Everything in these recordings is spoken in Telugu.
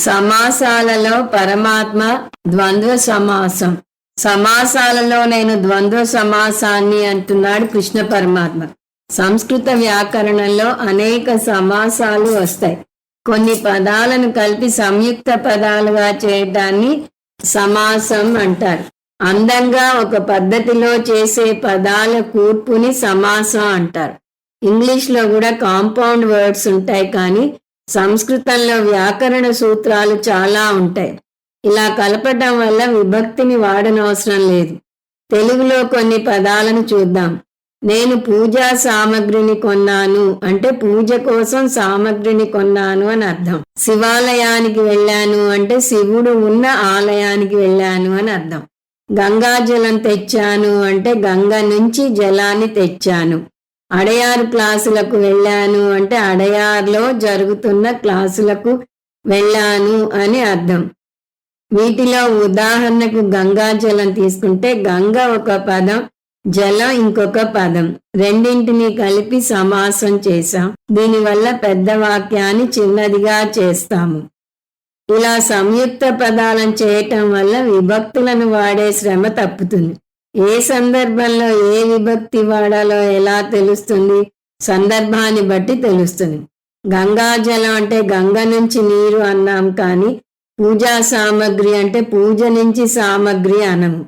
సమాసాలలో పరమాత్మ ద్వంద్వ సమాసం. సమాసాలలో నేను ద్వంద్వ సమాసాన్ని అంటున్నాడు కృష్ణ పరమాత్మ. సంస్కృత వ్యాకరణంలో అనేక సమాసాలు వస్తాయి. కొన్ని పదాలను కలిపి సంయుక్త పదాలుగా చేయటాన్ని సమాసం అంటారు. అందంగా ఒక పద్ధతిలో చేసే పదాల కూర్పుని సమాసం అంటారు. ఇంగ్లీష్లో కూడా కాంపౌండ్ వర్డ్స్ ఉంటాయి కానీ సంస్కృతంలో వ్యాకరణ సూత్రాలు చాలా ఉంటాయి. ఇలా కలపటం వల్ల విభక్తిని వాడనవసరం లేదు. తెలుగులో కొన్ని పదాలను చూద్దాం. నేను పూజా సామగ్రిని కొన్నాను అంటే పూజ కోసం సామగ్రిని కొన్నాను అని అర్థం. శివాలయానికి వెళ్ళాను అంటే శివుడు ఉన్న ఆలయానికి వెళ్ళాను అని అర్థం. గంగాజలం తెచ్చాను అంటే గంగ నుంచి జలాన్ని తెచ్చాను. అడయారు క్లాసులకు వెళ్ళాను అంటే అడయార్లో జరుగుతున్న క్లాసులకు వెళ్ళాను అని అర్థం. వీటిలో ఉదాహరణకు గంగాజలం తీసుకుంటే గంగ ఒక పదం జలం ఇంకొక పదం. రెండింటిని కలిపి సమాసం చేశాం. దీనివల్ల పెద్ద వాక్యాన్ని చిన్నదిగా చేస్తాము. ఇలా సంయుక్త పదాలను చేయటం వల్ల విభక్తులను వాడే శ్రమ తప్పుతుంది. ఏ సందర్భంలో ఏ విభక్తి వాడాలో ఎలా తెలుస్తుంది? సందర్భాన్ని బట్టి తెలుస్తుంది. గంగాజలం అంటే గంగ నుంచి నీరు అన్నాం కానీ పూజా సామగ్రి అంటే పూజ నుంచి సామగ్రి అనము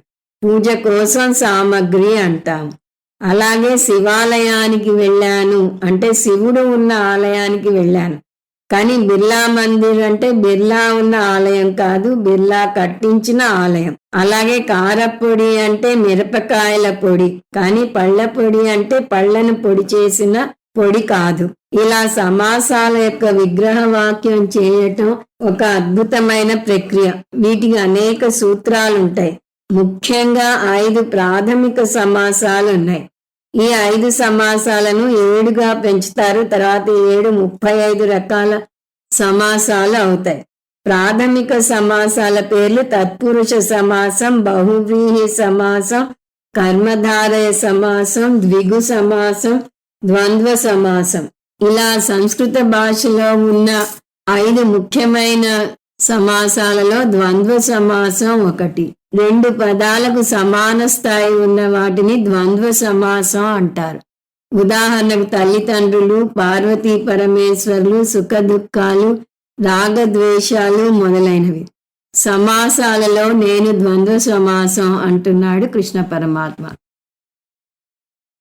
పూజ కోసం సామగ్రి అంటాం. అలాగే శివాలయానికి వెళ్ళాను అంటే శివుడు ఉన్న ఆలయానికి వెళ్ళాను. కానీ బిర్లా మందిర్ అంటే బిర్లా ఉన్న ఆలయం కాదు బిర్లా కట్టించిన ఆలయం. అలాగే కారపొడి అంటే మిరపకాయల పొడి. కానీ పళ్ళ పొడి అంటే పళ్ళను పొడి చేసిన పొడి కాదు. ఇలా సమాసాల యొక్క విగ్రహ వాక్యం చేయటం ఒక అద్భుతమైన ప్రక్రియ. వీటికి అనేక సూత్రాలు ఉంటాయి ముఖ్యంగా ఐదు ప్రాథమిక సమాసాలు ఉన్నాయి ఈ ఐదు సమాసాలను ఏడుగా పెంచుతారు. తర్వాత ఏడు ముప్పై ఐదు రకాల సమాసాలు అవుతాయి. ప్రాథమిక సమాసాల పేర్లు తత్పురుష సమాసం బహువ్రీహి సమాసం కర్మధారయ సమాసం ద్విగు సమాసం ద్వంద్వ సమాసం. ఇలా సంస్కృత భాషలో ఉన్న ఐదు ముఖ్యమైన సమాసాలలో ద్వంద్వ సమాసం ఒకటి. రెండు పదాలకు సమాన స్థాయి ఉన్న వాటిని ద్వంద్వ సమాసం అంటారు. ఉదాహరణకు తల్లిదండ్రులు పార్వతీ పరమేశ్వరులు సుఖ దుఃఖాలు రాగద్వేషాలు మొదలైనవి. సమాసాలలో నేను ద్వంద్వ సమాసం అంటున్నాడు కృష్ణ పరమాత్మ.